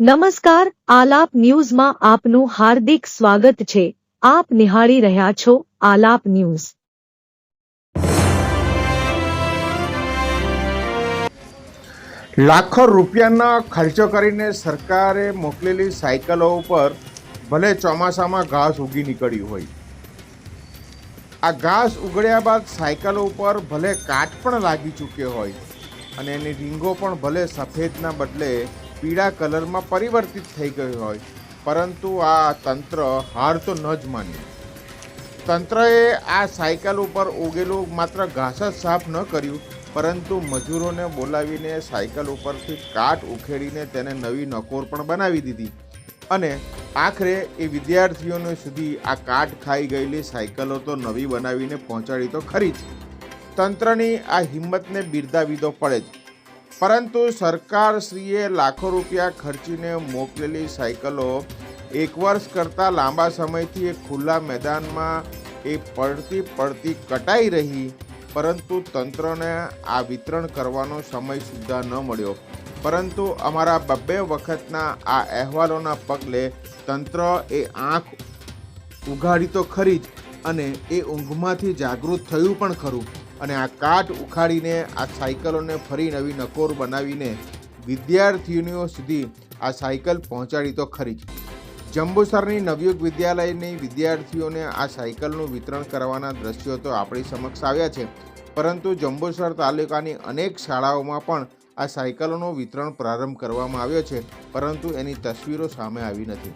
નમસ્કાર, આલાપ ન્યૂઝમાં આપનું હાર્દિક સ્વાગત છે. આપ નિહાળી રહ્યા છો આલાપ ન્યૂઝ. લાખો રૂપિયાના ખર્ચો કરીને સરકારે મોકલેલી સાયકલો ઉપર ભલે ચોમાસામાં ઘાસ ઉગી નીકળ્યું હોય. આ ઘાસ ઉગડ્યા બાદ સાયકલો ઉપર ભલે કાટ પણ લાગી ચૂક્યો હોય અને એની રીંગો પણ ભલે સફેદના બદલે પીળા કલરમાં પરિવર્તિત થઈ ગયું હોય, પરંતુ આ તંત્ર હાર તો ન જ માન્યું. તંત્રએ આ સાયકલ ઉપર ઉગેલું માત્ર ઘાસ જ સાફ ન કર્યું, પરંતુ મજૂરોને બોલાવીને સાયકલ ઉપરથી કાટ ઉખેડીને તેને નવી નકોર પણ બનાવી દીધી. અને આખરે એ વિદ્યાર્થીઓને સુધી આ કાટ ખાઈ ગયેલી સાયકલો તો નવી બનાવીને પહોંચાડી તો ખરી જ. તંત્રની આ હિંમતને બિરદાવી તો પડે જ. પરંતુ સરકારશ્રીએ લાખો રૂપિયા ખર્ચીને મોકલેલી સાયકલો એક વર્ષ કરતાં લાંબા સમયથી એ ખુલ્લા મેદાનમાં એ પડતી પડતી કટાઈ રહી, પરંતુ તંત્રને આ વિતરણ કરવાનો સમય સુદ્ધા ન મળ્યો. પરંતુ અમારા બબ્બે વખતના આ અહેવાલોના પગલે તંત્ર એ આંખ ઉઘાડી તો ખરી જ અને એ ઊંઘમાંથી જાગૃત થયું પણ ખરું. અને આ કાટ ઉખાડીને આ સાયકલોને ફરી નવી નકોર બનાવીને વિદ્યાર્થીનીઓ સુધી આ સાયકલ પહોંચાડી તો ખરી જ. જંબુસરની નવયુગ વિદ્યાલયની વિદ્યાર્થીઓને આ સાયકલનું વિતરણ કરવાના દ્રશ્યો તો આપણી સમક્ષ આવ્યા છે. પરંતુ જંબુસર તાલુકાની અનેક શાળાઓમાં પણ આ સાયકલોનું વિતરણ પ્રારંભ કરવામાં આવ્યો છે, પરંતુ એની તસવીરો સામે આવી નથી.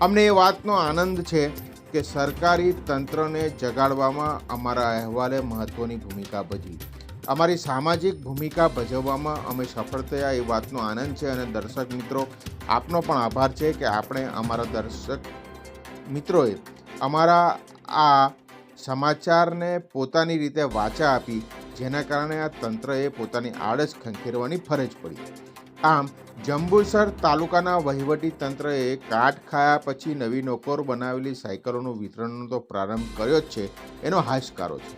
અમને એ વાતનો આનંદ છે કે સરકારી તંત્રને જગાડવામાં અમારા અહેવાલે મહત્ત્વની ભૂમિકા ભજવી. અમારી સામાજિક ભૂમિકા ભજવવામાં અમે સફળ થયા એ વાતનો આનંદ છે અને દર્શક મિત્રો, આપનો પણ આભાર છે કે આપણે અમારા દર્શક મિત્રોએ અમારા આ સમાચારને પોતાની રીતે વાચા આપી, જેના કારણે આ તંત્રએ પોતાની આળસ ખંખેરવાની ફરજ પડી. આમ જંબુસર તાલુકાના વહીવટી તંત્રએ કાટ ખાયા પછી નવી નોકર બનાવેલી સાયકલોનું વિતરણનો તો પ્રારંભ કર્યો જ છે, એનો હાશકારો છે.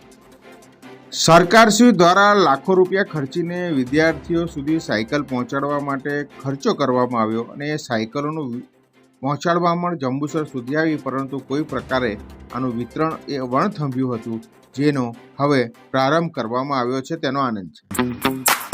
સરકારશ્રી દ્વારા લાખો રૂપિયા ખર્ચીને વિદ્યાર્થીઓ સુધી સાયકલ પહોંચાડવા માટે ખર્ચો કરવામાં આવ્યો અને એ સાયકલોનું પહોંચાડવામાં જંબુસર સુધી આવી, પરંતુ કોઈ પ્રકારે આનું વિતરણ એ વણથંભ્યું હતું, જેનો હવે પ્રારંભ કરવામાં આવ્યો છે, તેનો આનંદ છે.